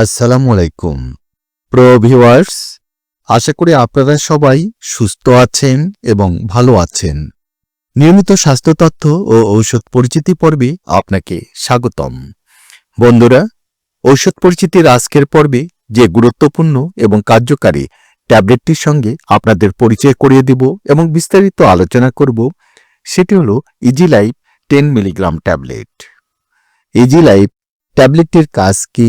আসসালামু আলাইকুম। Pro viewers, আশা করি আপনারা সবাই সুস্থ আছেন এবং ভালো আছেন। নিয়মিত স্বাস্থ্য তথ্য ও ঔষধ পরিচিতি পর্বে আপনাকে স্বাগতম। বন্ধুরা, ঔষধ পরিচিতির আজকের পর্বে যে গুরুত্বপূর্ণ এবং কার্যকারী ট্যাবলেটটির সঙ্গে আপনাদের পরিচয় করিয়ে দেব এবং বিস্তারিত আলোচনা করব, সেটি হল easy life ten milligram tablet. Easy life ট্যাবলেটটির কাজ কি?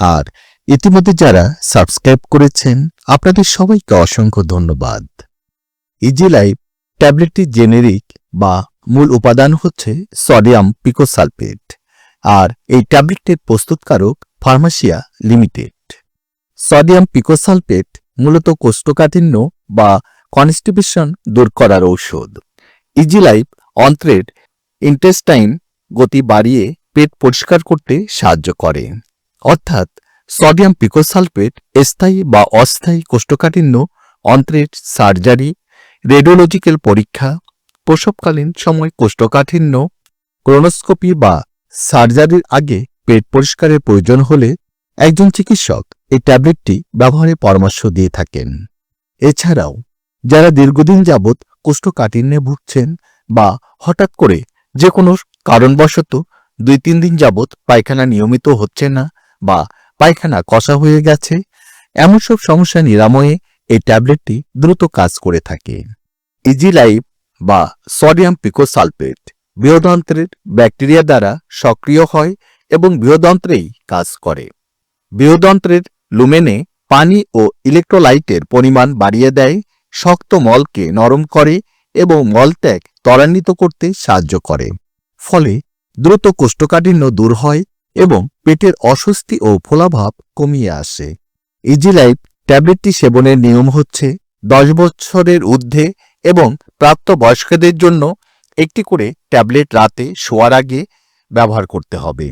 আর ইতিমধ্যে যারা সাবস্ক্রাইব করেছেন, আপনাদের সবাইকে অসংখ্য ধন্যবাদ। ইজি লাইফ ট্যাবলেটটি জেনেরিক বা মূল উপাদান হচ্ছে সডিয়াম পিকোসালফেট আর এই ট্যাবলেটটির প্রস্তুতকারক ফার্মাসিয়া লিমিটেড। সডিয়াম পিকোসালফেট মূলত কোষ্ঠকাঠিন্য বা কনস্টিপেশন দূর করার ঔষধ। ইজি লাইফ অন্ত্রের ইন্টেস্টাইন গতি বাড়িয়ে পেট পরিষ্কার করতে সাহায্য করে। অর্থাৎ সডিয়াম পিকোসালফেট স্থায়ী বা অস্থায়ী কোষ্ঠকাঠিন্য, অন্ত্রের সার্জারি, রেডিওলজিক্যাল পরীক্ষা, প্রসবকালীন সময় কোষ্ঠকাঠিন্য, ক্রোনোস্কোপি বা সার্জারির আগে পেট পরিষ্কারের প্রয়োজন হলে একজন চিকিৎসক এই ট্যাবলেটটি ব্যবহারে পরামর্শ দিয়ে থাকেন। এছাড়াও, যারা দীর্ঘদিন যাবৎ কোষ্ঠকাঠিন্যে ভুগছেন বা হঠাৎ করে যে কোনো কারণবশত দুই তিন দিন যাবৎ পায়খানা নিয়মিত হচ্ছে না বা পায়খানা কষা হয়ে গেছে, এমন সব সমস্যা নিরাময়ে এই ট্যাবলেটটি দ্রুত কাজ করে থাকে। ইজি লাইফ বা সডিয়াম পিকোসালফেট বৃহদন্ত্রের ব্যাকটেরিয়া দ্বারা সক্রিয় হয় এবং বৃহদন্ত্রেই কাজ করে। বৃহদন্ত্রের লুমেনে পানি ও ইলেকট্রোলাইটের পরিমাণ বাড়িয়ে দেয়, শক্ত মলকে নরম করে এবং মলত্যাগ ত্বরান্বিত করতে সাহায্য করে। ফলে দ্রুত কোষ্ঠকাঠিন্য দূর হয় এবং পেটের অস্বস্তি ও ফোলাভাব কমিয়ে আসে। ইজি লাইফ ট্যাবলেটটি সেবনের নিয়ম হচ্ছে দশ বছরের ঊর্ধ্বে এবং প্রাপ্ত বয়স্কদের জন্য একটি করে ট্যাবলেট রাতে শোয়ার আগে ব্যবহার করতে হবে।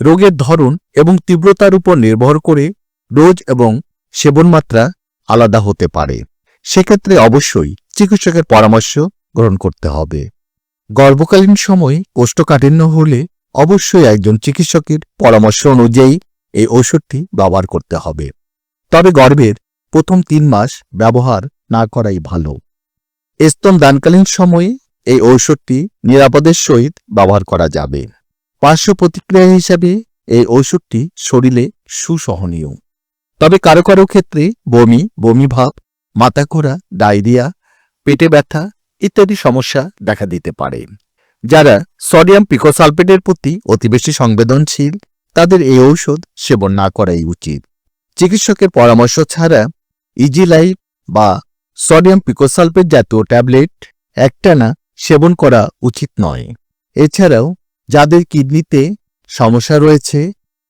রোগের ধরন এবং তীব্রতার উপর নির্ভর করে ডোজ এবং সেবনমাত্রা আলাদা হতে পারে। সেক্ষেত্রে অবশ্যই চিকিৎসকের পরামর্শ গ্রহণ করতে হবে। গর্ভকালীন সময়ে কোষ্ঠকাঠিন্য হলে অবশ্যই একজন চিকিৎসকের পরামর্শ অনুযায়ী এই ঔষধটি ব্যবহার করতে হবে। তবে গর্ভের প্রথম তিন মাস ব্যবহার না করাই ভালো। স্তন দানকালীন সময়ে এই ঔষধটি নিরাপদের সহিত ব্যবহার করা যাবে। পার্শ্ব প্রতিক্রিয়া হিসাবে এই ঔষধটি শরীরে সুসহনীয়। তবে কারও কারও ক্ষেত্রে বমি বমি ভাব মাথা ঘোরা ডায়রিয়া, পেটে ব্যথা ইত্যাদি সমস্যা দেখা দিতে পারে। যারা সডিয়াম পিকোসালফেটের প্রতি অতি বেশি সংবেদনশীল, তাদের এই ঔষধ সেবন না করাই উচিত। চিকিৎসকের পরামর্শ ছাড়া ইজি লাইফ বা সডিয়াম পিকোসালফেট জাতীয় ট্যাবলেট একটানা সেবন করা উচিত নয়। এছাড়াও, যাদের কিডনিতে সমস্যা রয়েছে,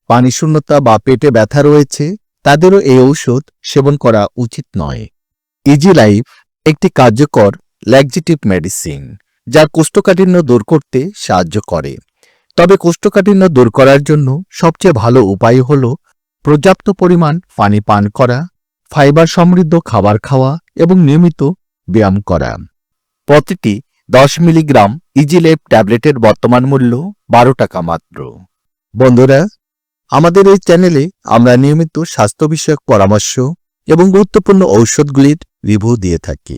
পানি শূন্যতা বা পেটে ব্যথা রয়েছে, তাদেরও এই ঔষধ সেবন করা উচিত নয়। ইজি লাইফ একটি কার্যকর ল্যাকজিটিভ মেডিসিন যা কোষ্ঠকাঠিন্য দূর করতে সাহায্য করে। তবে কোষ্ঠকাঠিন্য দূর করার জন্য সবচেয়ে ভালো উপায় হল পর্যাপ্ত পরিমাণ পানি পান করা, ফাইবার সমৃদ্ধ খাবার খাওয়া এবং নিয়মিত ব্যায়াম করা। প্রতিটি দশ মিলিগ্রাম ইজিলেপ ট্যাবলেটের বর্তমান মূল্য বারো টাকা মাত্র। বন্ধুরা, আমাদের এই চ্যানেলে আমরা নিয়মিত স্বাস্থ্য বিষয়ক পরামর্শ এবং গুরুত্বপূর্ণ ঔষধগুলির রিভিউ দিয়ে থাকি।